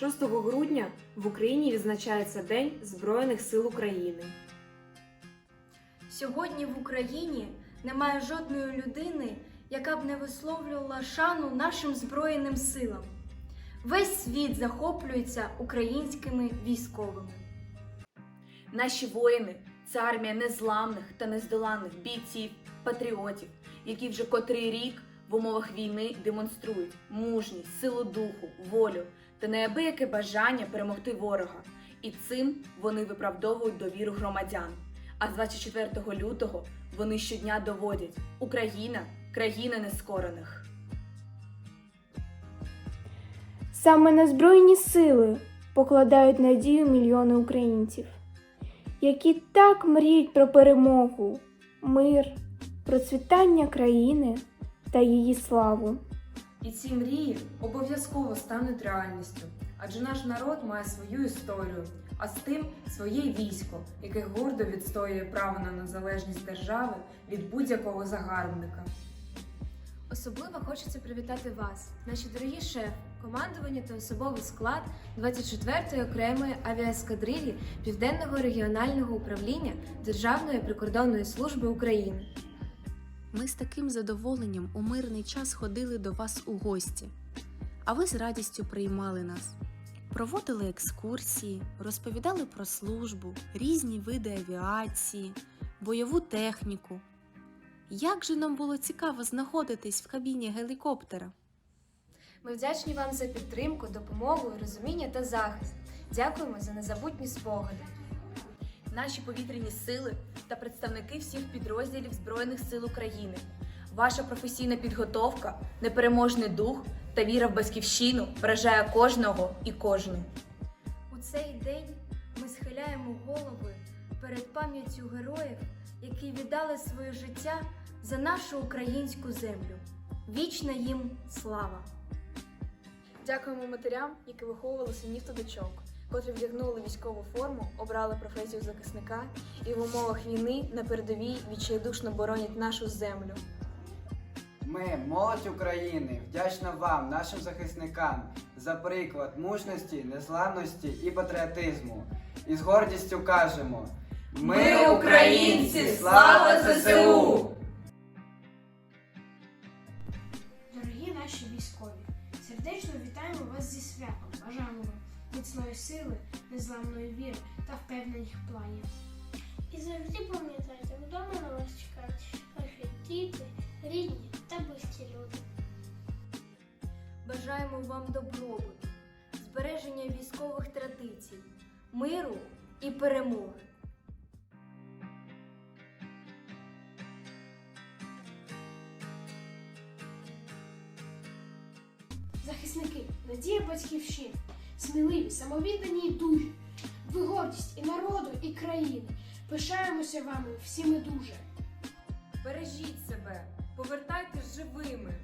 6 грудня в Україні відзначається День Збройних сил України. Сьогодні в Україні немає жодної людини, яка б не висловлювала шану нашим Збройним силам. Весь світ захоплюється українськими військовими. Наші воїни це армія незламних та нездоланних бійців, патріотів, які вже котрий рік в умовах війни демонструють мужність, силу духу, волю та неабияке бажання перемогти ворога. І цим вони виправдовують довіру громадян. А з 24 лютого вони щодня доводять Україна країна нескорених. Саме на Збройні сили покладають надію мільйони українців, які так мріють про перемогу, мир, процвітання країни та її славу. І ці мрії обов'язково стануть реальністю, адже наш народ має свою історію, а з тим своє військо, яке гордо відстоює право на незалежність держави від будь-якого загарбника. Особливо хочеться привітати вас, наші дорогі шеф, командування та особовий склад 24-ї окремої авіаескадрилі Південного регіонального управління Державної прикордонної служби України. Ми з таким задоволенням у мирний час ходили до вас у гості, а ви з радістю приймали нас. Проводили екскурсії, розповідали про службу, різні види авіації, бойову техніку. Як же нам було цікаво знаходитись в кабіні гелікоптера? Ми вдячні вам за підтримку, допомогу, розуміння та захист. Дякуємо за незабутні спогади. Наші повітряні сили та представники всіх підрозділів Збройних сил України. Ваша професійна підготовка, непереможний дух та віра в батьківщину вражає кожного і кожну. У цей день ми схиляємо голови перед пам'яттю героїв, які віддали своє життя за нашу українську землю. Вічна їм слава! Дякуємо матерям, які виховували синів та дочок, котрі вдягнули військову форму, обрали професію захисника і в умовах війни на передовій відчайдушно боронять нашу землю. Ми, молодь України, вдячна вам, нашим захисникам, за приклад мужності, незламності і патріотизму. І з гордістю кажемо: Ми українці! Слава ЗСУ! Дорогі наші військові, сердечно вітаємо вас зі святом. Бажаємо вам міцної сили, незламної віри та впевнених планів. І завжди пам'ятайте, вдома на вас чекають ваші діти, рідні та близькі люди. Бажаємо вам добробуту, збереження військових традицій, миру і перемоги. Захисники, надія батьківщини, сміливі, самовіддані і дужі. Ви гордість і народу, і країни. Пишаємося вами всі дуже. Бережіть себе, повертайтесь живими.